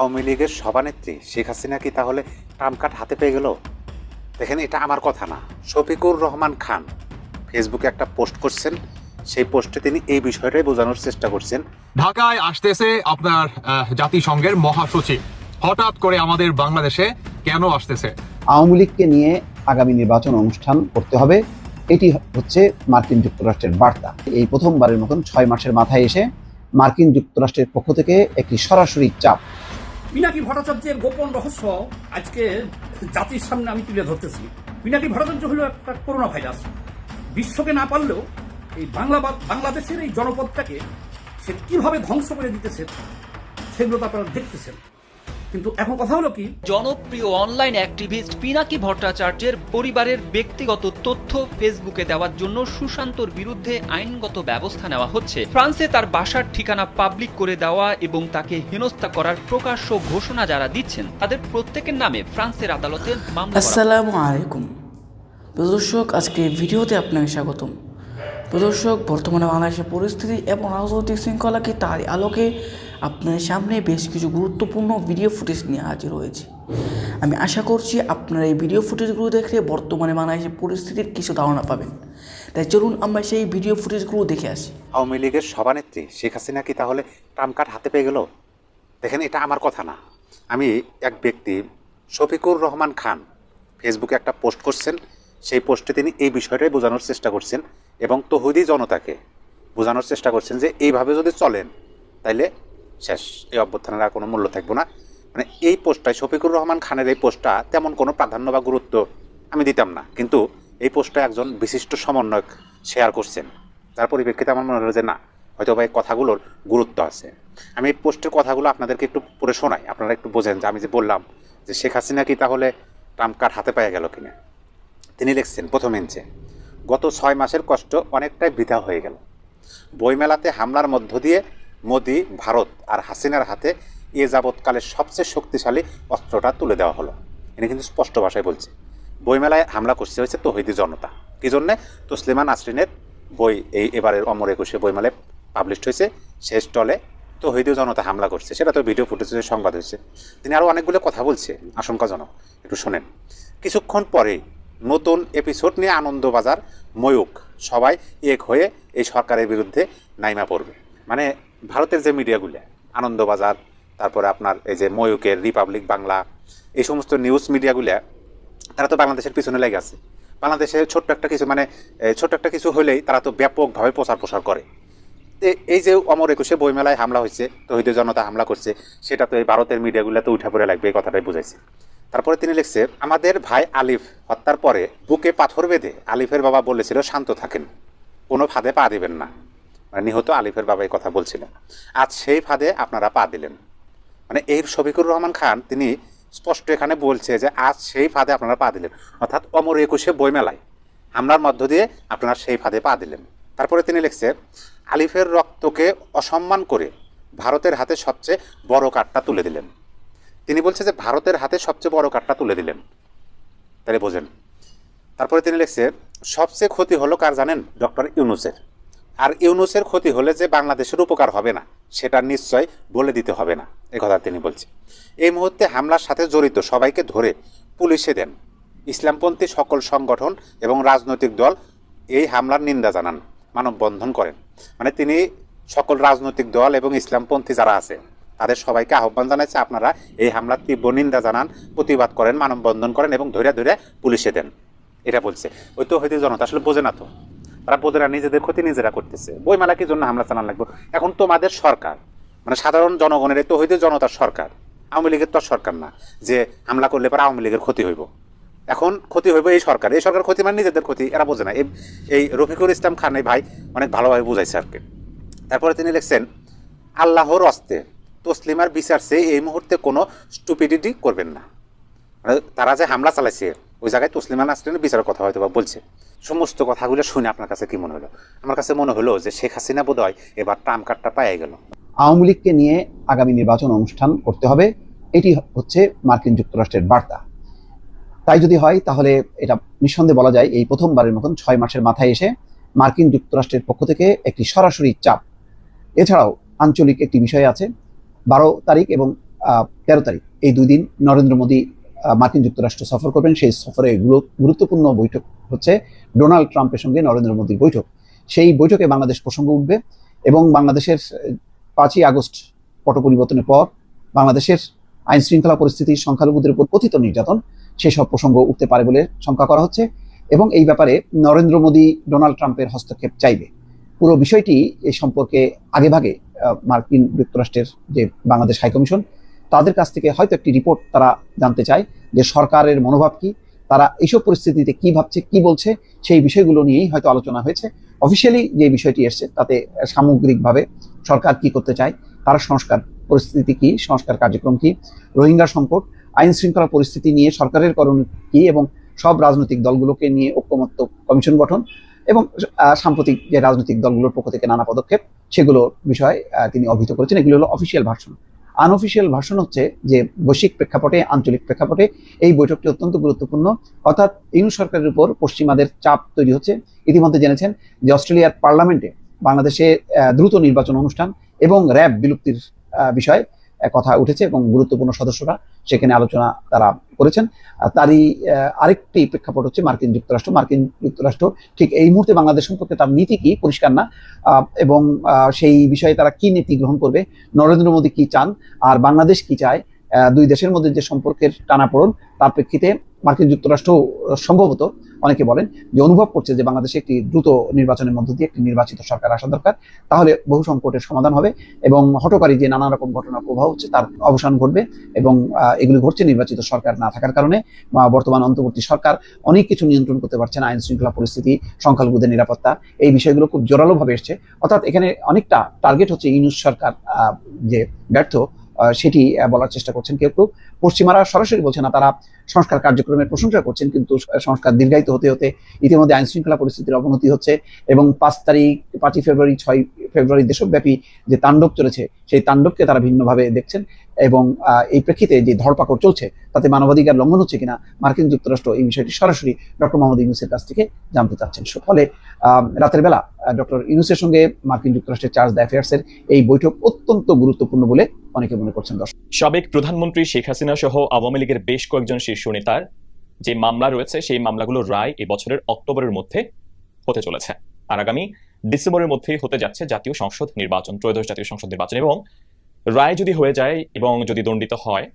আওয়ামী লীগের সভানেত্রী শেখ হাসিনা কি তাহলে ট্রাম্প কার্ড হাতে পেয়ে গেল? দেখেন এটা আমার কথা না। শফিকুর রহমান খান ফেসবুকে একটা পোস্ট করছেন। সেই পোস্টে তিনি এই বিষয়টাই বোঝানোর চেষ্টা করছেন। ঢাকায় আসতেছে আপনার জাতিসংঘের মহাসচিব। হঠাৎ করে আমাদের বাংলাদেশে কেন আসতেছে? আওয়ামী লীগকে নিয়ে আগামী নির্বাচন অনুষ্ঠান করতে হবে। এটি হচ্ছে মার্কিন যুক্তরাষ্ট্রের বার্তা। এই প্রথমবারের মতন ছয় মাসের মাথায় এসে মার্কিন যুক্তরাষ্ট্রের পক্ষ থেকে একটি সরাসরি চাপ পিনাকি ভট্টাচার্যের গোপন রহস্য আজকে জাতির সামনে আমি তুলে ধরতেছি। পিনাকি ভট্টাচার্য হলো একটা করোনা ভাইরাস। বিশ্বকে না পারলেও এই বাংলা বাংলাদেশের এই জনপদটাকে সে কীভাবে ধ্বংস করে দিতেছে, সেগুলো তো আপনারা দেখতেছেন। কিন্তু এখন কথা হলো কি? জনপ্রিয় অনলাইন অ্যাক্টিভিস্ট পিনাকি ভট্টাচার্যের পরিবারের ব্যক্তিগত তথ্য ফেসবুকে দেওয়ার জন্য সুশান্তর বিরুদ্ধে আইনগত ব্যবস্থা নেওয়া হচ্ছে। ফ্রান্সে তার বাসার ঠিকানা পাবলিক করে দেওয়া এবং তাকে হেনস্থা করার প্রকাশ্য ঘোষণা যারা দিচ্ছেন তাদের প্রত্যেকের নামে ফ্রান্সের আদালতে মামলা আসসালামু আলাইকুম। প্রদর্শক আজকে ভিডিওতে আপনাকে স্বাগতম। প্রদর্শক বর্তমানে বাংলাদেশের পরিস্থিতি এবং রাজনৈতিক শৃঙ্খলাকে তার আলোকে আপনার সামনে বেশ কিছু গুরুত্বপূর্ণ ভিডিও ফুটেজ নিয়ে হাজির হয়েছে। আমি আশা করছি আপনারা এই ভিডিও ফুটেজগুলো দেখলে বর্তমানে বাংলাদেশের পরিস্থিতির কিছু ধারণা পাবেন। তাই চলুন আমরা সেই ভিডিও ফুটেজগুলো দেখে আসি। আওয়ামী লীগের সভানেত্রী শেখ হাসিনা কি তাহলে কার্ড হাতে পেয়ে গেল? দেখেন, এটা আমার কথা না। আমি এক ব্যক্তি, শফিকুর রহমান খান ফেসবুকে একটা পোস্ট করছেন। সেই পোস্টে তিনি এই বিষয়টাই বোঝানোর চেষ্টা করছেন এবং তহুদি জনতাকে বোঝানোর চেষ্টা করছেন যে, এইভাবে যদি চলেন, তাইলে শেষ এই অভ্যর্থনের আর কোনো মূল্য থাকব না। মানে এই পোস্টটায় শফিকুর রহমান খানের এই পোস্টটা তেমন কোনো প্রাধান্য বা গুরুত্ব আমি দিতাম না। কিন্তু এই পোস্টটা একজন বিশিষ্ট সমন্বয়ক শেয়ার করছেন। তার পরিপ্রেক্ষিতে আমার মনে হলো যে না, হয়তো বা এই কথাগুলোর গুরুত্ব আছে। আমি এই পোস্টের কথাগুলো আপনাদেরকে একটু পড়ে শোনাই। আপনারা একটু বোঝেন যে আমি যে বললাম যে শেখ হাসিনা কি তাহলে ট্রাম্প কার্ড হাতে পাওয়া গেল কিনা? তিনি লিখছেন প্রথম ইঞ্চে, গত ছয় মাসের কষ্ট অনেকটাই বৃথা হয়ে গেল। বইমেলাতে হামলার মধ্য দিয়ে মোদি, ভারত আর হাসিনার হাতে এ যাবৎকালের সবচেয়ে শক্তিশালী অস্ত্রটা তুলে দেওয়া হলো। ইনি কিন্তু স্পষ্ট ভাষায় বলছে, বইমেলায় হামলা করছে হয়েছে তহিদি জনতা। কী জন্যে? তসলিমা নাসরিনের বই এই এবারের অমর একুশে বইমেলায় পাবলিশ হয়েছে। শেষ স্টলে তহিদি জনতা হামলা করছে। সেটা তো ভিডিও ফুটেজে সংবাদ হয়েছে। তিনি আরও অনেকগুলো কথা বলছে। আশঙ্কাজনক। একটু শোনেন। কিছুক্ষণ পরেই নতুন এপিসোড নিয়ে আনন্দবাজার ময়ূক সবাই এক হয়ে এই সরকারের বিরুদ্ধে নাইমা পড়বে। মানে ভারতের যে মিডিয়াগুলো, আনন্দবাজার, তারপরে আপনার এই যে ময়ূকের রিপাবলিক বাংলা, এই সমস্ত নিউজ মিডিয়াগুলো, তারা তো বাংলাদেশের পিছনে লেগে আছে। বাংলাদেশে ছোট্ট একটা কিছু মানে ছোট্ট একটা কিছু হলেই তারা তো ব্যাপকভাবে প্রচার প্রসার করে এই যে অমর একুশে বইমেলায় হামলা হয়েছে তহিদ জনতা হামলা করছে, সেটা তো এই ভারতের মিডিয়াগুলোতে উঠে পড়ে লাগবে, এই কথাটাই বুঝাইছে। তারপরে তিনি লিখছে, আমাদের ভাই আলিফ হত্যার পরে বুকে পাথর বেঁধে আলিফের বাবা বলেছিল শান্ত থাকেন, কোনো ফাঁদে পা দিবেন না। মানে নিহত আলিফের বাবা এই কথা বলছিলেন। আজ সেই ফাঁদে আপনারা পা দিলেন। মানে এই শফিকুর রহমান খান, তিনি স্পষ্ট এখানে বলছে যে আজ সেই ফাঁদে আপনারা পা দিলেন। অর্থাৎ অমর একুশে বইমেলায় হামলার মধ্য দিয়ে আপনারা সেই ফাঁদে পা দিলেন। তারপরে তিনি লিখছে, আলিফের রক্তকে অসম্মান করে ভারতের হাতে সবচেয়ে বড় কাঠটা তুলে দিলেন। তিনি বলছে যে ভারতের হাতে সবচেয়ে বড় কাঠটা তুলে দিলেন। তাহলে বোঝেন। তারপরে তিনি লিখছে, সবচেয়ে ক্ষতি হলো কার জানেন? ডক্টর ইউনুসের। আর ইউনুসের ক্ষতি হলে যে বাংলাদেশের উপকার হবে না, সেটা নিশ্চয় বলে দিতে হবে না কথা তিনি বলছে এই মুহূর্তে হামলার সাথে জড়িত সবাইকে ধরে পুলিশে দেন। ইসলামপন্থী সকল সংগঠন এবং রাজনৈতিক দল এই হামলার নিন্দা জানান, মানববন্ধন করেন। মানে তিনি সকল রাজনৈতিক দল এবং ইসলামপন্থী যারা আছে, তাদের সবাইকে আহ্বান জানাচ্ছে আপনারা এই হামলার তীব্র নিন্দা জানান, প্রতিবাদ করেন, মানববন্ধন করেন এবং ধৈর্য ধৈর্য পুলিশে দেন। এটা বলছে। ওই তো হয়তো জনতা আসলে বোঝে না তো। তারা না নিজেদের ক্ষতি নিজেরা করতেছে। বইমেলা কি জন্য হামলা চালান লাগবে? এখন তোমাদের সরকার মানে সাধারণ জনগণের তো হইতে জনতার সরকার, আওয়ামী লীগের তো সরকার না, যে হামলা করলে পরে আওয়ামী লীগের ক্ষতি হইব। এখন ক্ষতি হইব এই সরকার এই সরকার ক্ষতি মানে নিজেদের ক্ষতি, এরা বোঝে না। এই রফিকুল ইসলাম খান এই ভাই অনেক ভালোভাবে বুঝাইছে আর কি তারপরে তিনি লিখছেন, আল্লাহর অস্তে তসলিমার বিচার চেয়ে এই মুহূর্তে কোনো স্টুপিডিটি করবেন না। মানে তারা যে হামলা চালাইছে ওই জায়গায় তসলিমা নাসরিনের বিচারের কথা হয়তো বা বলছে। সমস্ত কথাগুলো শুনে আপনার কাছে কি মনে হলো? আমার কাছে মনে হলো যে শেখ হাসিনা বোধহয় এবার ট্রাম্প কার্ডটা পাই গেল। আওয়ামী লীগকে নিয়ে আগামী নির্বাচন অনুষ্ঠান করতে হবে, এটি হচ্ছে মার্কিন যুক্তরাষ্ট্রের বার্তা। তাই যদি হয়, তাহলে এটা নিঃসন্দেহে বলা যায়, এই প্রথমবারের মতন ছয় মাসের মাথায় এসে মার্কিন যুক্তরাষ্ট্রের পক্ষ থেকে একটি সরাসরি চাপ। এছাড়াও আঞ্চলিক একটি বিষয় আছে, বারো তারিখ এবং তেরো তারিখ। এই দুই দিন নরেন্দ্র মোদী মার্কিন যুক্তরাষ্ট্র সফর করবেন। সেই সফরে গুরুত্বপূর্ণ বৈঠক হচ্ছে ডোনাল্ড ট্রাম্পের সঙ্গে নরেন্দ্র মোদীর বৈঠক। সেই বৈঠকে বাংলাদেশ প্রসঙ্গ উঠবে এবং বাংলাদেশের পাঁচই আগস্ট পট পরিবর্তনের পর বাংলাদেশের আইন শৃঙ্খলা পরিস্থিতি সংখ্যালঘুদের উপর কথিত নির্যাতন, সেসব প্রসঙ্গ উঠতে পারে বলে শঙ্কা করা হচ্ছে এবং এই ব্যাপারে নরেন্দ্র মোদী ডোনাল্ড ট্রাম্পের হস্তক্ষেপ চাইবে। পুরো বিষয়টি এই সম্পর্কে আগেভাগে মার্কিন যুক্তরাষ্ট্রের যে বাংলাদেশ হাইকমিশন তাদের কাছ থেকে হয়তো একটি রিপোর্ট তারা জানতে চায় যে সরকারের মনোভাব কি, তারা এইসব পরিস্থিতিতে কি ভাবছে, কি বলছে, সেই বিষয়গুলো নিয়েই হয়তো আলোচনা হয়েছে। অফিসিয়ালি যে বিষয়টি এসছে, তাতে সামগ্রিকভাবে সরকার কি করতে চায়, তার সংস্কার পরিস্থিতি কি, সংস্কার কার্যক্রম কি, রোহিঙ্গা সংকট, আইন শৃঙ্খলা পরিস্থিতি নিয়ে সরকারের করণীয় কি এবং সব রাজনৈতিক দলগুলোকে নিয়ে ঐক্যমত্য কমিশন গঠন এবং সাম্প্রতিক যে রাজনৈতিক দলগুলোর পক্ষ থেকে নানা পদক্ষেপ, সেগুলোর বিষয়ে তিনি অভিহিত করেছেন। এগুলো হলো অফিসিয়াল ভার্সন আনঅফিসিয়াল ভাষণ হচ্ছে যে বৈশ্বিক প্রেক্ষাপটে, আঞ্চলিক প্রেক্ষাপটে এই বৈঠকটি অত্যন্ত গুরুত্বপূর্ণ। অর্থাৎ ইউনু সরকারের উপর পশ্চিমাদের চাপ তৈরি হচ্ছে। ইতিমধ্যে জেনেছেন যে অস্ট্রেলিয়ার পার্লামেন্টে বাংলাদেশে দ্রুত নির্বাচন অনুষ্ঠান এবং র্যাব বিলুপ্তির বিষয়ে। কথা উঠেছে এবং গুরুত্বপূর্ণ সদস্যরা সেখানে আলোচনা তারা করেছেন। তারই আরেকটি প্রেক্ষাপট হচ্ছে মার্কিন যুক্তরাষ্ট্র। মার্কিন যুক্তরাষ্ট্র ঠিক এই মুহূর্তে বাংলাদেশ সম্পর্কে তার নীতি কি? পরিষ্কার না। এবং সেই বিষয়ে তারা কি নীতি গ্রহণ করবে? নরেন্দ্র মোদী কি চান? আর বাংলাদেশ কি চায়? দুই দেশের মধ্যে যে সম্পর্কের টানাপোড়ন তার প্রেক্ষিতে মার্কিন যুক্তরাষ্ট্র সম্ভবত অনেকে বলেন যে অনুভব করছে যে বাংলাদেশে একটি দ্রুত নির্বাচনের মধ্য দিয়ে একটি নির্বাচিত সরকার আসা দরকার, তাহলে বহু সংকটের সমাধান হবে এবং হটকারী যে নানা রকম ঘটনা প্রবাহ হচ্ছে তার অবসান ঘটবে এবং এগুলি ঘটছে নির্বাচিত সরকার না থাকার কারণে। বর্তমান অন্তর্বর্তী সরকার অনেক কিছু নিয়ন্ত্রণ করতে পারছে না আইন শৃঙ্খলা পরিস্থিতি, সংখ্যালঘুদের নিরাপত্তা, এই বিষয়গুলো খুব জোরালোভাবে এসছে। অর্থাৎ এখানে অনেকটা টার্গেট হচ্ছে ইউনুস সরকার যে ব্যর্থ সেটি বলার চেষ্টা করছেন কেউ কেউ। পশ্চিমারা সরাসরি বলছে না, তারা সংস্কার কার্যক্রমের প্রশংসা করছেন, কিন্তু সংস্কার দীর্ঘায়িত হতে হতে ইতিমধ্যে আইন শৃঙ্খলা পরিস্থিতির অবনতি হচ্ছে এবং পাঁচ তারিখ, পাঁচই ফেব্রুয়ারি ছয় ফেব্রুয়ারি দেশব্যাপী যে তাণ্ডব চলেছে, সেই তাণ্ডবকে তারা ভিন্নভাবে দেখছেন এবং এই প্রেক্ষিতে যে ধরপাকড় চলছে, তাতে মানবাধিকার লঙ্ঘন হচ্ছে কিনা মার্কিন যুক্তরাষ্ট্র এই বিষয়টি সরাসরি ডক্টর মোহাম্মদ ইউনুসের কাছ থেকে জানতে চাচ্ছেন। ফলে রাতের বেলা ডক্টর ইউনুসের সঙ্গে মার্কিন যুক্তরাষ্ট্রের চার্জ দ্য অ্যাফেয়ার্সের এই বৈঠক অত্যন্ত গুরুত্বপূর্ণ বলে অনেকে মনে করছেন। দর্শক সাবেক প্রধানমন্ত্রী শেখ হাসিনা সহ আওয়ামী লীগের বেশ কয়েকজন শীর্ষ নেতার যে মামলা রয়েছে, সেই মামলাগুলোর রায় এই বছরের অক্টোবরের মধ্যে হতে চলেছে। আর আগামী ডিসেম্বরের মধ্যেই হতে যাচ্ছে জাতীয় সংসদ নির্বাচন, ত্রয়োদশ জাতীয় সংসদ নির্বাচন। এবং রায় যদি হয়ে যায় এবং যদি দণ্ডিত হয়,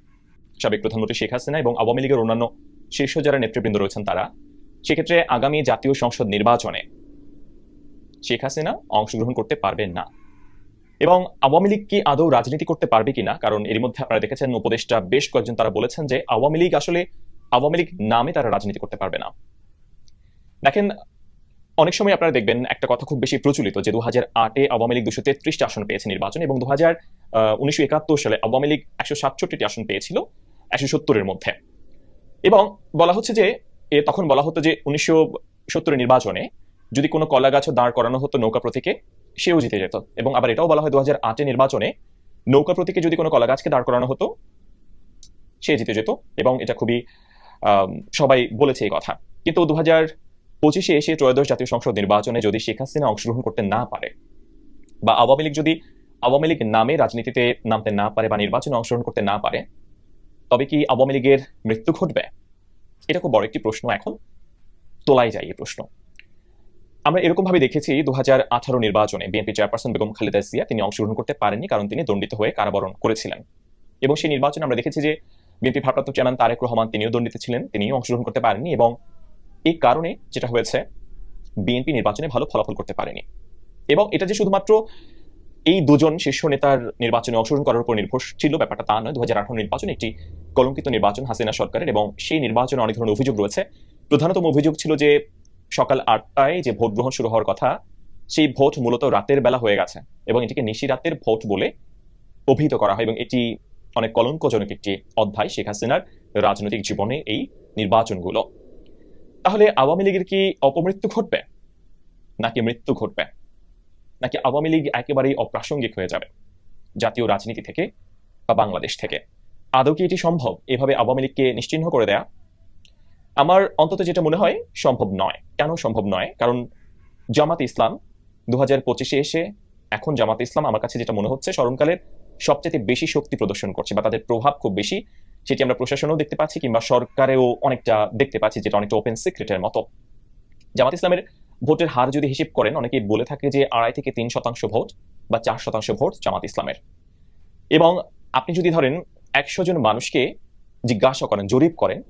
সাবেক প্রধানমন্ত্রী শেখ হাসিনা এবং আওয়ামী লীগের অন্যান্য শীর্ষ যারা নেতৃবৃন্দ রয়েছেন তারা, সেক্ষেত্রে আগামী জাতীয় সংসদ নির্বাচনে শেখ হাসিনা অংশগ্রহণ করতে পারবেন না। এবং আওয়ামী লীগ কি আদৌ রাজনীতি করতে পারবে কিনা? কারণ এর মধ্যে আপনারা দেখেছেন উপদেষ্টা বেশ কয়েকজন তারা বলেছেন যে আওয়ামী লীগ আসলে আওয়ামী লীগ নামে তারা রাজনীতি করতে পারবে না। দেখেন, অনেক সময় আপনারা দেখবেন একটা কথা খুব বেশি প্রচলিত যে দু হাজার আটে আওয়ামী লীগ দুশো তেত্রিশটা আসন পেয়েছে নির্বাচন এবং দু হাজার উনিশশো একাত্তর সালে আওয়ামী লীগ একশো সাতষট্টিটি আসন পেয়েছিল একশো সত্তরের মধ্যে। এবং বলা হচ্ছে যে তখন বলা হতো যে উনিশশো সত্তরের নির্বাচনে যদি কোনো কলা গাছও দাঁড় করানো হতো নৌকা প্রতীকে সেও জিতে যেত এবং আবার এটাও বলা হয় দু হাজার নির্বাচনে নৌকা প্রতীকে যদি কোনো কলা গাছকে দাঁড় করানো হতো, সে জিতে যেত এবং এটা খুবই সবাই বলেছে এই কথা। কিন্তু দু হাজার পঁচিশে এসে ত্রয়োদশ জাতীয় সংসদ নির্বাচনে যদি শেখ হাসিনা অংশগ্রহণ করতে না পারে বা আওয়ামী লীগ যদি আওয়ামী লীগ নামে রাজনীতিতে নামতে না পারে বা নির্বাচনে অংশগ্রহণ করতে না পারে, তবে কি আওয়ামী লীগের মৃত্যু ঘটবে? এটা খুব বড় একটি প্রশ্ন এখন, তোলাই যায় এই প্রশ্ন। আমরা এরকম ভাবে দেখেছি দু হাজার আঠারো নির্বাচনে বিএনপি চেয়ারপারসন বেগম খালেদা জিয়া তিনি অংশগ্রহণ করতে পারেননি কারণ তিনি দণ্ডিত হয়ে কারাবরণ করেছিলেন। এবং সেই নির্বাচনে আমরা দেখেছি যে বিএনপি ভারপ্রাপ্ত চেয়ারম্যান তারেক রহমান তিনিও দণ্ডিত ছিলেন, তিনিও অংশগ্রহণ করতে পারেননি এবং এই কারণে যেটা হয়েছে বিএনপি নির্বাচনে ভালো ফলাফল করতে পারেনি। এবং এটা যে শুধুমাত্র এই দুজন শীর্ষ নেতার নির্বাচনে অংশগ্রহণ করার উপর নির্ভর ছিল ব্যাপারটা তা নয়। দু নির্বাচন একটি কলঙ্কিত নির্বাচন হাসিনা সরকারের এবং সেই নির্বাচনে অনেক ধরনের অভিযোগ রয়েছে। প্রধানতম অভিযোগ ছিল যে সকাল আটটায় যে ভোট গ্রহণ শুরু হওয়ার কথা, সেই ভোট মূলত রাতের বেলা হয়ে গেছে এবং এটিকে নিশি রাতের ভোট বলে অভিহিত করা হয় এবং এটি অনেক কলঙ্কজনক একটি অধ্যায় শেখ হাসিনার রাজনৈতিক জীবনে এই নির্বাচনগুলো। তাহলে আওয়ামী লীগের কি অপমৃত্যু ঘটবে? নাকি মৃত্যু ঘটবে? নাকি আওয়ামী লীগ একেবারেই অপ্রাসঙ্গিক হয়ে যাবে জাতীয় রাজনীতি থেকে বা বাংলাদেশ থেকে? আদৌ কি এটি সম্ভব? এভাবে আওয়ামী লীগকে নিশ্চিহ্ন করে দেয়া আমার অন্তত যেটা মনে হয়, সম্ভব নয়। কেন সম্ভব নয়? কারণ জামাত ইসলাম দু হাজার পঁচিশে এসে এখন জামাত ইসলাম আমার কাছে যেটা মনে হচ্ছে, স্মরণকালের সবচেয়ে বেশি শক্তি প্রদর্শন করছে বা তাদের প্রভাব খুব বেশি, সেটি আমরা প্রশাসনেও দেখতে পাচ্ছি কিংবা সরকারেও অনেকটা দেখতে পাচ্ছি যেটা অনেকটা ওপেন সিক্রেটের মতো। জামাত ইসলামের ভোটের হার যদি হিসেব করেন, অনেকেই বলে থাকে যে আড়াই থেকে তিন শতাংশ ভোট বা চার শতাংশ ভোট জামাত ইসলামের। এবং আপনি যদি ধরেন একশো জন মানুষকে জিজ্ঞাসা করেন, জরিপ করেন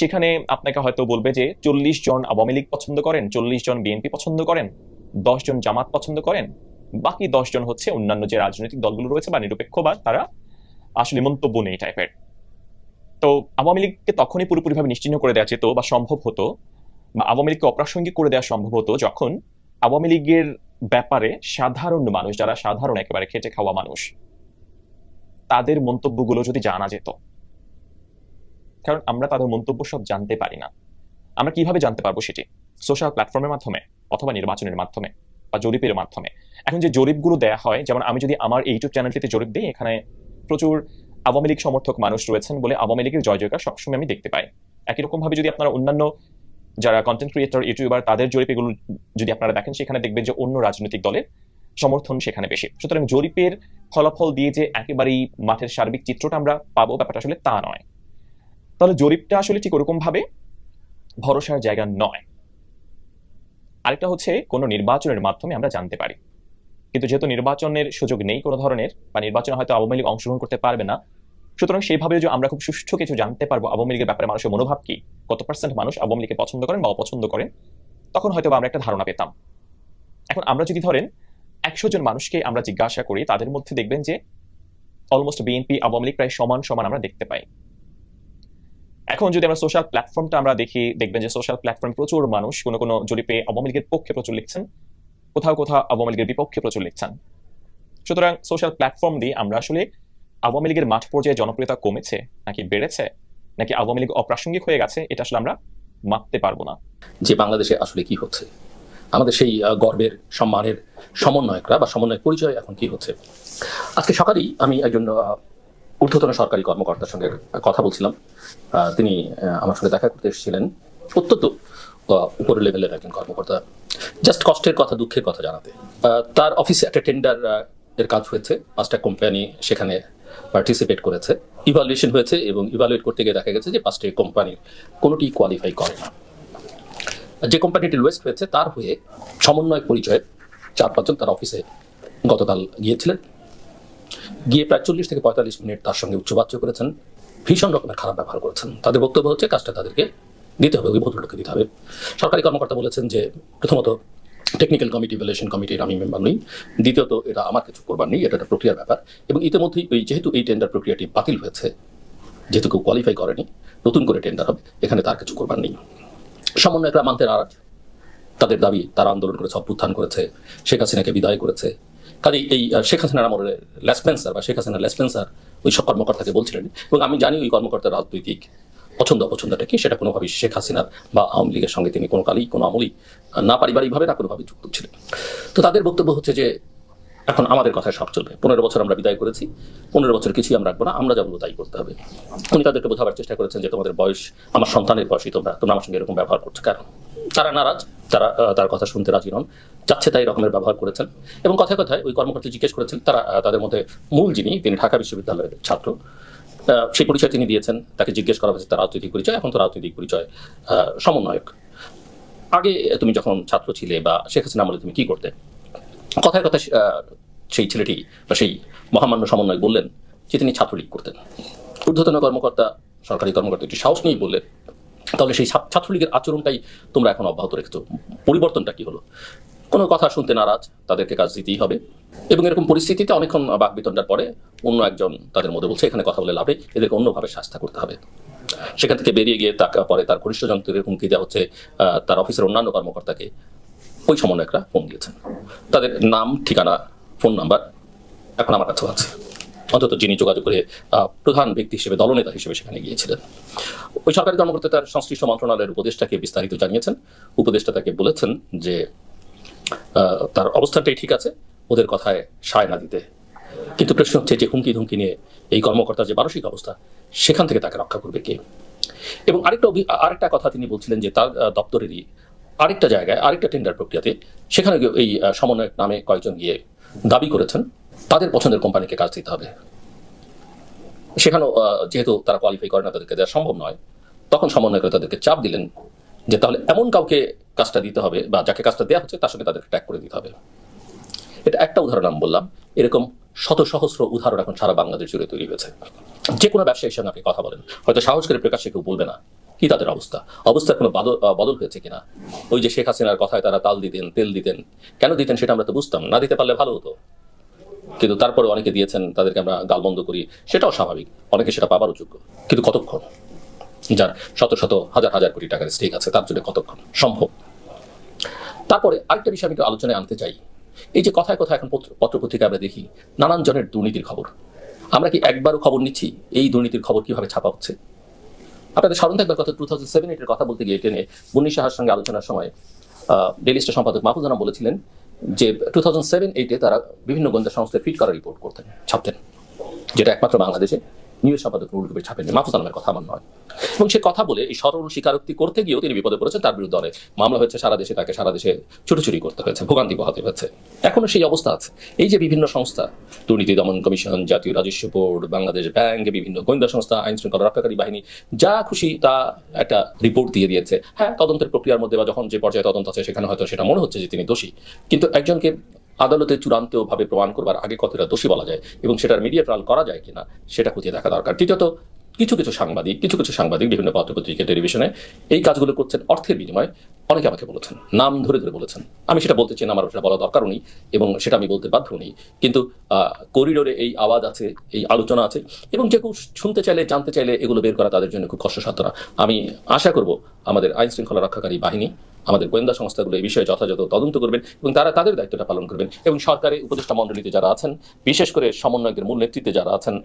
সেখানে আপনাকে হয়তো বলবে যে চল্লিশ জন আওয়ামী লীগ পছন্দ করেন, চল্লিশ জন বিএনপি পছন্দ করেন, দশ জন জামাত পছন্দ করেন, বাকি দশ জন হচ্ছে অন্যান্য যে রাজনৈতিক দলগুলো রয়েছে বা নিরপেক্ষ বা তারা আসলে মন্তব্য নেই টাইপের তো আওয়ামী লীগকে তখনই পুরোপুরিভাবে নিশ্চিহ্ন করে দেওয়া যেত বা সম্ভব হতো বা আওয়ামী লীগকে অপ্রাসঙ্গিক করে দেওয়া সম্ভব হতো যখন আওয়ামী লীগের ব্যাপারে সাধারণ মানুষ, যারা সাধারণ একেবারে খেটে খাওয়া মানুষ, তাদের মন্তব্যগুলো যদি জানা যেত। কারণ আমরা তাদের মন্তব্য সব জানতে পারি না। আমরা কীভাবে জানতে পারব সেটি? সোশ্যাল প্ল্যাটফর্মের মাধ্যমে অথবা নির্বাচনের মাধ্যমে বা জরিপের মাধ্যমে। এখন যে জরিপগুলো দেয়া হয়, যেমন আমি যদি আমার ইউটিউব চ্যানেলটিতে জরিপ দিই, এখানে প্রচুর আওয়ামী লীগ সমর্থক মানুষ রয়েছেন বলে আওয়ামী লীগের জয় জয়কার সবসময় আমি দেখতে পাই। একই রকম ভাবে যদি আপনারা অন্যান্য যারা কন্টেন্ট ক্রিয়েটর ইউটিউবার তাদের জরিপেগুলো যদি আপনারা দেখেন, সেখানে দেখবেন যে অন্য রাজনৈতিক দলের সমর্থন সেখানে বেশি। সুতরাং জরিপের ফলাফল দিয়ে যে একেবারেই মাঠের সার্বিক চিত্রটা আমরা পাবো ব্যাপারটা আসলে তা নয়। তাহলে জরিপটা আসলে ঠিক ওরকম ভাবে ভরসার জায়গা নয়। আরেকটা হচ্ছে কোনো নির্বাচনের মাধ্যমে আমরা জানতে পারি। কিন্তু যেহেতু নির্বাচনের সুযোগ নেই কোনো ধরনের বা নির্বাচনে হয়তো আওয়ামী লীগ অংশগ্রহণ করতে পারবে না, সুতরাং সেইভাবে যে আমরা খুব সুষ্ঠু কিছু জানতে পারব আওয়ামী লীগের ব্যাপারে মানুষের মনোভাব কি, কত পার্সেন্ট মানুষ আওয়ামী লীগকে পছন্দ করেন বা অপছন্দ করেন, তখন হয়তো আমরা একটা ধারণা পেতাম। এখন আমরা যদি ধরেন একশো জন মানুষকে আমরা জিজ্ঞাসা করি, তাদের মধ্যে দেখবেন যে অলমোস্ট বিএনপি আওয়ামী লীগ প্রায় সমান সমান আমরা দেখতে পাই। এখন যদি আমরা সোশ্যাল প্ল্যাটফর্মটা আমরা দেখি, দেখবেন যে সোশ্যাল প্ল্যাটফর্ম প্রচুর মানুষ, কোনো কোনো জরিপে আওয়ামী লীগের পক্ষে প্রচুর লিখছেন, কোথাও কোথাও আওয়ামী লীগের বিপক্ষে প্রচুর লিখছেন। সুতরাং সোশ্যাল প্ল্যাটফর্ম দিয়ে আমরা আসলে আওয়ামী লীগের মাঠ পর্যায়ে জনপ্রিয়তা কমেছে নাকি বেড়েছে, নাকি আওয়ামী লীগ অপ্রাসঙ্গিক হয়ে গেছে, এটা আসলে আমরা মাপতে পারব না। যে বাংলাদেশে আসলে কি হচ্ছে? আমাদের সেই গর্বের, সম্মানের সমন্বয়করা বা সমন্বয় পরিচয় এখন কি হচ্ছে? আজকে সকালেই আমি একজন ঊর্ধ্বতন সরকারি কর্মকর্তার সঙ্গে কথা বলছিলাম। তিনি আমার সঙ্গে দেখা করতে এসেছিলেন। অত্যন্ত উপরের লেভেলের একজন কর্মকর্তা। জাস্ট কষ্টের কথা, দুঃখের কথা জানাতে। তার অফিসে একটা টেন্ডার এর কাজ হয়েছে। পাঁচটা কোম্পানি সেখানে পার্টিসিপেট করেছে। ইভালুয়েশন হয়েছে এবং ইভালুয়েট করতে গিয়ে দেখা গেছে যে পাঁচটি কোম্পানির কোনোটি কোয়ালিফাই করে না। যে কোম্পানিটি ওয়েস্ট হয়েছে, তার হয়ে সমন্বয় পরিচয়ে চার পাঁচজন তার অফিসে গতকাল গিয়েছিলেন। গিয়ে প্রায় চল্লিশ থেকে পঁয়তাল্লিশ মিনিট তার সঙ্গে উচ্চবাচ্য করেছেন। ভীষণ রকমের খারাপ ব্যবহার করেছেন। তাদের বক্তব্য হচ্ছে, কাজটা তাদেরকে দিতে হবে, ওই ভদ্রলোককে দিতে হবে। সরকারি কর্মকর্তা বলেছেন যে, প্রথমত টেকনিক্যাল কমিটি ভ্যালুয়েশন কমিটির আমি মেম্বার নই। দ্বিতীয়ত এটা আমার কিছু করবার নেই, এটা একটা প্রক্রিয়ার ব্যাপার। এবং ইতিমধ্যেই ওই যেহেতু এই টেন্ডার প্রক্রিয়াটি বাতিল হয়েছে, যেহেতু কেউ কোয়ালিফাই করেনি, নতুন করে টেন্ডার হবে, এখানে তার কিছু করবার নেই। সমন্বয়করা মানতে নারাজ। তাদের দাবি, তারা আন্দোলন করেছে, অভ্যুত্থান করেছে। শেখ হাসিনাকে বিদায় করেছে। কাজে এই শেখ হাসিনার আমলের লেসপেন্সার বা শেখ হাসিনার লেসপেন্সার ওই সব কর্মকর্তাকে বলছিলেন। এবং আমি জানি ওই কর্মকর্তার রাজনৈতিক পছন্দ অপছন্দটা কি, সেটা কোনোভাবেই শেখ হাসিনার বা আওয়ামী লীগের সঙ্গে তিনি কোনো কালেই, কোনো আমলেই না পারিবারিকভাবে, না কোনোভাবে যুক্ত ছিলেন। তো তাদের বক্তব্য হচ্ছে যে, এখন আমাদের কথায় সব চলবে। পনেরো বছর আমরা বিদায় করেছি, পনেরো বছর কিছুই আমরা রাখব না, আমরা যা বলব তাই করতে হবে। উনি তাদেরকে বোঝাবার চেষ্টা করেছেন যে, তোমাদের বয়স, আমার সন্তানের বয়সই তোমরা তোমরা আমার সঙ্গে এরকম ব্যবহার করছ কেন? তারা নারাজ, তারা তার কথা শুনতে রাজি নন। যাচ্ছে তাই রকমের ব্যবহার করেছেন। এবং কথায় কথায় ওই কর্মকর্তা জিজ্ঞেস করেছেন, তারা তাদের মধ্যে মূল যিনি, তিনি ঢাকা বিশ্ববিদ্যালয়ের ছাত্র সেই পরিচয় তিনি দিয়েছেন, তাকে জিজ্ঞেস করা হয়েছে তার রাজনৈতিক পরিচয় এখন তো রাজনৈতিক পরিচয় সমন্বয়ক। আগে তুমি যখন ছাত্র ছিলে বা শেখ হাসিনা আমলে তুমি কি করতে? কথায় কথায় সেই ছেলেটি বা সেই মহামান্য সমন্বয় বললেন যে তিনি ছাত্রলীগ করতেন। ঊর্ধ্বতন কর্মকর্তা, সরকারি কর্মকর্তা একটি সাহস নিয়েই বললেন, তাহলে সেই ছাত্রলীগের আচরণটাই তোমরা এখন অব্যাহত রেখেছো। পরিবর্তনটা কি হলো? কোনো কথা শুনতে নারাজ, তাদেরকে কাজ দিতেই হবে। এবং এরকম পরিস্থিতিতে অনেকক্ষণ বাক বিতণ্ডার পরে অন্য একজন তাদের মধ্যে বলছে, এখানে কথা বলে লাভে এদেরকে অন্যভাবে শাস্তা করতে হবে। সেখান থেকে বেরিয়ে গিয়ে তাকে পরে তার ঘনিষ্ঠ যন্ত্রের হুমকি দেওয়া হচ্ছে তার অফিসের অন্যান্য কর্মকর্তাকে। ওই সমন্বয়করা ফোন দিয়েছেন। তাদের নাম, ঠিকানা, ফোন নাম্বার এখন আমার কাছেও আছে। অন্তত যিনি যোগাযোগ করে প্রধান ব্যক্তি হিসেবে, দলনেতা হিসেবে সেখানে গিয়েছিলেন। ওই সরকারি কর্মকর্তা তার সংশ্লিষ্ট মন্ত্রণালয়ের উপদেষ্টাকে বিস্তারিত জানিয়েছেন। উপদেষ্টা তাকে বলেছেন যে তার অবস্থানটাই ঠিক আছে, ওদের কথায় সায় না দিতে। কিন্তু প্রশ্ন হচ্ছে যে হুমকি ধুমকি নিয়ে এই কর্মকর্তার যে মানসিক অবস্থা, সেখান থেকে তাকে রক্ষা করবে কে? এবং আরেকটা আরেকটা কথা তিনি বলছিলেন যে তার দপ্তরেরই আরেকটা জায়গায়, আরেকটা টেন্ডার প্রক্রিয়াতে সেখানে এই সমন্বয়ক নামে কয়েকজন গিয়ে দাবি করেছেন, তাদের পছন্দের কোম্পানিকে কাজ দিতে হবে। সেখানেও যেহেতু তারা কোয়ালিফাই করে না, তাদেরকে দেওয়া সম্ভব নয়, তখন সমন্বয়করা তাদেরকে চাপ দিলেন যে তাহলে এমন কাউকে কাজটা দিতে হবে বা যাকে কাজটা দেওয়া হচ্ছে তার সঙ্গে তাদেরকে ট্যাগ করে দিতে হবে। এটা একটা উদাহরণ আমি বললাম। এরকম শত সহস্র উদাহরণ এখন সারা বাংলাদেশ জুড়ে তৈরি হয়েছে। যে কোনো ব্যবসায়ীর সঙ্গে আপনি কথা বলেন। হয়তো সাহস করে প্রকাশ্যে কেউ বলবে না কি তাদের অবস্থা? অবস্থার কোনো বদল হয়েছে কিনা? ওই যে শেখ হাসিনার কথায় তারা তাল দিতেন, তেল দিতেন। কেন দিতেন সেটা আমরা তো বুঝতাম। না দিতে পারলে ভালো হতো। কিন্তু তারপরে অনেকে দিয়েছেন, তাদেরকে আমরা গালবন্ধ করি। সেটাও স্বাভাবিক। অনেকে সেটা পাবারও যোগ্য। কিন্তু কতক্ষণ? যার শত শত হাজার হাজার কোটি টাকার স্টেক আছে, তার জন্য কতক্ষণ সম্ভব? তারপরে আরেকটা বিষয় আমি আলোচনায় আনতে চাই। এই যে কথায় কথায় এখন পত্রপত্রিকা আমরা দেখি, নানান জনের দুর্নীতির খবর। আমরা কি একবারও খবর নিচ্ছি এই দুর্নীতির খবর কীভাবে ছাপা হচ্ছে? আপনাদের স্মরণ থাকবার কথা টু থাউজেন্ড সেভেন এইটের কথা বলতে গিয়ে টেনে মুন্নি সাহার সঙ্গে আলোচনার সময় ডেলি স্টার সম্পাদক মাহফুজ জানা বলেছিলেন যে টু থাউজেন্ড সেভেন এইটে তারা বিভিন্ন গোয়েন্দা সংস্থায় ফিট করা রিপোর্ট করতেন, ছাপতেন, যেটা একমাত্র বাংলাদেশে। নিউজ সম্পাদক নুরুল কবির ছাপেননি। মাহফুজ আলমের কথা আমার নয়। এবং সে কথা বলে এই সরল স্বীকারোক্তি করতে গিয়েও তিনি বিপদে পড়েছেন, তার বিরুদ্ধে অনেক মামলা হয়েছে, সারা দেশে তাকে সারা দেশে ছুটোছুটি করতে হয়েছে, ভোগান্তি পোহাতে হয়েছে। এখনও সেই অবস্থা আছে। এই যে বিভিন্ন সংস্থা, দুর্নীতি দমন কমিশন, জাতীয় রাজস্ব বোর্ড, বাংলাদেশ ব্যাংক, বিভিন্ন গোয়েন্দা সংস্থা, আইন শৃঙ্খলা রক্ষাকারী বাহিনী, যা খুশি তা একটা রিপোর্ট দিয়ে দিয়েছে। হ্যাঁ তদন্তের প্রক্রিয়ার মধ্যে বা যখন যে পর্যায়ে তদন্ত আছে, সেখানে হয়তো সেটা মনে হচ্ছে যে তিনি দোষী। কিন্তু একজনকে আদালতে চূড়ান্তভাবে প্রমাণ করবার আগে কতটা দোষী বলা যায় এবং সেটার মিডিয়া ট্রায়াল করা যায় কিনা, সেটা খুঁজে দেখা দরকার। তৃতীয়ত, কিছু কিছু সাংবাদিক, কিছু কিছু সাংবাদিক বিভিন্ন পত্রপত্রিকা, টেলিভিশনে এই কাজগুলো করছেন অর্থের বিনিময়ে। অনেকে আমাকে বলেছেন, নাম ধরে ধরে বলেছেন। আমি সেটা বলতে চাই আমার সেটা বলা দরকারও নেই এবং সেটা আমি বলতে বাধ্য নেই। কিন্তু করিডোরে এই আওয়াজ আছে, এই আলোচনা আছে এবং যে কেউ শুনতে চাইলে, জানতে চাইলে এগুলো বের করা তাদের জন্য খুব কষ্টসাধ্য না। আমি আশা করব আমাদের আইন শৃঙ্খলা রক্ষাকারী বাহিনী আমাদের গোয়েন্দা সংস্থাগুলো এই বিষয়ে যথাযথ তদন্ত করবেন এবং তারা তাদের দায়িত্বটা পালন করবেন এবং সরকারি উপদেষ্টা মণ্ডলীতে যারা আছেন, বিশেষ করে সমন্বয়কের মূল নেতৃত্বে যারা আছেন,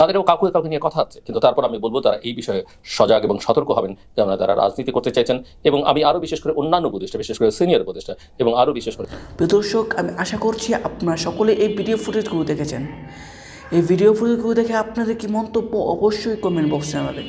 তাদেরও কাউকে কাউকে নিয়ে কথা আছে। কিন্তু তারপর আমি বলব তারা এই বিষয়ে সজাগ এবং সতর্ক হবেন, কেননা তারা রাজনীতি করতে চাইছেন এবং আমি আরও বিশেষ করে অন্যান্য উপদেষ্টা, বিশেষ করে সিনিয়র উপদেষ্টা এবং আরও বিশেষ করে দর্শক, আমি আশা করছি আপনারা সকলে এই ভিডিও ফুটেজগুলো দেখেছেন। এই ভিডিও ফুটেজগুলো দেখে আপনাদের কি মন্তব্য অবশ্যই কমেন্ট বক্সে জানাবেন।